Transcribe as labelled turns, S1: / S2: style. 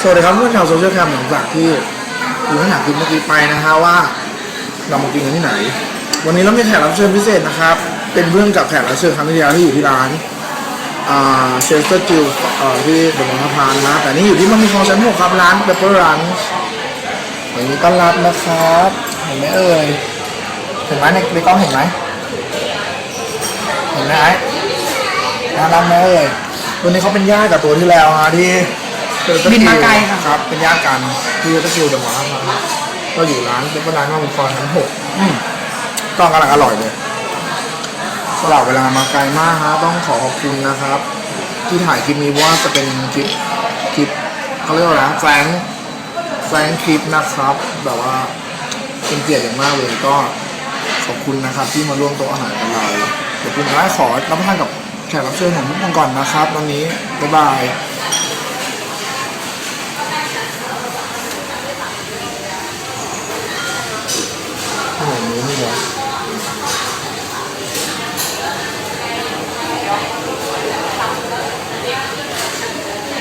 S1: สวัสดีครับเพื่อนชาวโซเชียลแคมหลังจากที่ดูขนาดคลิปเมื่อกี้ไปนะฮะว่า เรามากินกันที่ไหน วันนี้เรามีแขกรับเชิญพิเศษนะครับ เป็นเพื่อนกับแขกรับเชิญครั้งที่แล้วที่อยู่ที่ร้านเชสเตอร์จิลเอ่อที่บนสะพานนะแต่นี่อยู่ที่มันมีคลองชั้นหกครับร้านเปเปอร์รันวันนี้ต้อนรับนะครับเห็นไหมเอ่ยเห็นไหมในในกล้องเห็นไหมเห็นไหมน่ารักไหมเอ่ยตัวนี้เขาเป็นญาติกับตัวที่แล้วฮะที่
S2: บินมาไกลค่ะ
S1: ครับเป็นญาติกันที่ตะคิวเดอะมาร์มาก็อยู่ร้านเป็นร้านมาบุญคอนชั้นหกอืมต้องกำลังอร่อยเลยสลับเวลามาไกลมากฮะต้องขอขอบคุณนะครับ ที่ถ่ายคลิปนี้เพราะว่าจะเป็นคลิปคลิปเขาเรียกว่าอะไรนะแฟรงค์แฟรงค์คลิปนะครับ แบบว่าเป็นเกียรติอย่างมากเลยก็ขอบคุณนะครับ ที่มาร่วมโต๊ะอาหารกับเราเดี๋ยวคุณร้ายขอรับประทานกับแขกรับเชิญของทุกคนก่อนนะครับ ตอนนี้บ๊ายบาย Yeah.